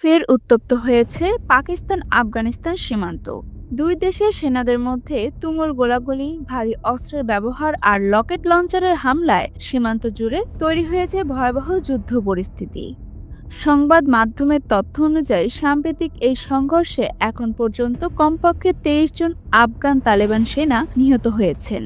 ফের উত্তপ্ত হয়েছে পাকিস্তান, আফগানিস্তান সীমান্ত। দুই দেশের সেনাদের মধ্যে তুমুল গোলাগুলি, ভারী অস্ত্রের ব্যবহার আর লকেট লঞ্চারের হামলায় সীমান্ত জুড়ে তৈরি হয়েছে ভয়াবহ যুদ্ধ পরিস্থিতি। সংবাদ মাধ্যমের তথ্য অনুযায়ী, সাম্প্রতিক এই সংঘর্ষে এখন পর্যন্ত কমপক্ষে তেইশ জন আফগান তালেবান সেনা নিহত হয়েছেন।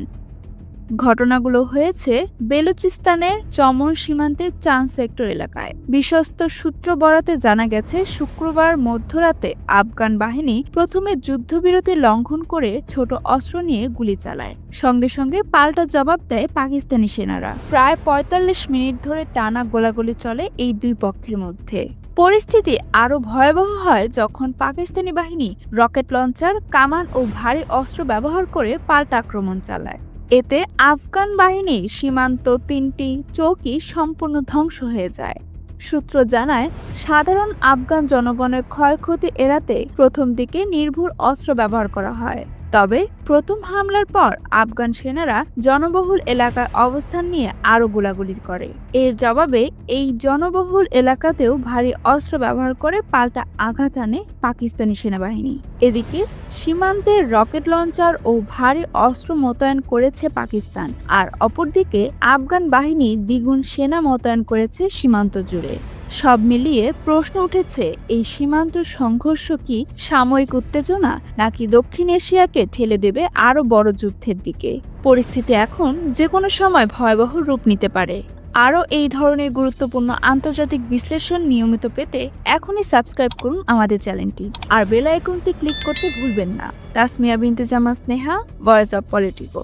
ঘটনাগুলো হয়েছে বেলুচিস্তানের চমন সীমান্তের চান সেক্টর এলাকায়। বিশ্বস্ত সূত্র বরাতে জানা গেছে, শুক্রবার মধ্যরাতে আফগান বাহিনী প্রথমে যুদ্ধবিরতি লঙ্ঘন করে ছোট অস্ত্র নিয়ে গুলি চালায়। সঙ্গে সঙ্গে পাল্টা জবাব দেয় পাকিস্তানি সেনারা। প্রায় ৪৫ মিনিট ধরে টানা গোলাগুলি চলে এই দুই পক্ষের মধ্যে। পরিস্থিতি আরও ভয়াবহ হয় যখন পাকিস্তানি বাহিনী রকেট লঞ্চার, কামান ও ভারী অস্ত্র ব্যবহার করে পাল্টা আক্রমণ চালায়। এতে আফগান বাহিনী সীমান্ত তিনটি চৌকি সম্পূর্ণ ধ্বংস হয়ে যায়। সূত্র জানায়, সাধারণ আফগান জনগণের ক্ষয়ক্ষতি এড়াতে প্রথম দিকে নির্ভুর অস্ত্র ব্যবহার করা হয়। তবে প্রথম হামলার পর আফগান সেনারা জনবহুল এলাকায় অবস্থান নিয়ে আরও গোলাগুলি করে। এর জবাবে এই জনবহুল এলাকাতেও ভারী অস্ত্র ব্যবহার করে পাল্টা আঘাত আনে পাকিস্তানি সেনাবাহিনী। এদিকে সীমান্তে রকেট লঞ্চার ও ভারী অস্ত্র মোতায়েন করেছে পাকিস্তান। আর অপরদিকে আফগান বাহিনী দ্বিগুণ সেনা মোতায়েন করেছে সীমান্ত জুড়ে। সব মিলিয়ে প্রশ্ন উঠেছে, এই সীমান্ত সংঘর্ষ কি সাময়িক উত্তেজনা নাকি দক্ষিণ এশিয়াকে ঠেলে দেবে আরও বড় যুদ্ধের দিকে? পরিস্থিতি এখন যে কোনো সময় ভয়াবহ রূপ নিতে পারে। আরও এই ধরনের গুরুত্বপূর্ণ আন্তর্জাতিক বিশ্লেষণ নিয়মিত পেতে এখনই সাবস্ক্রাইব করুন আমাদের চ্যানেলটি। আর বেল আইকনটি ক্লিক করতে ভুলবেন না। তাসমিয়া বিনতে জামা স্নেহা, ভয়েস অব পলিটিকো।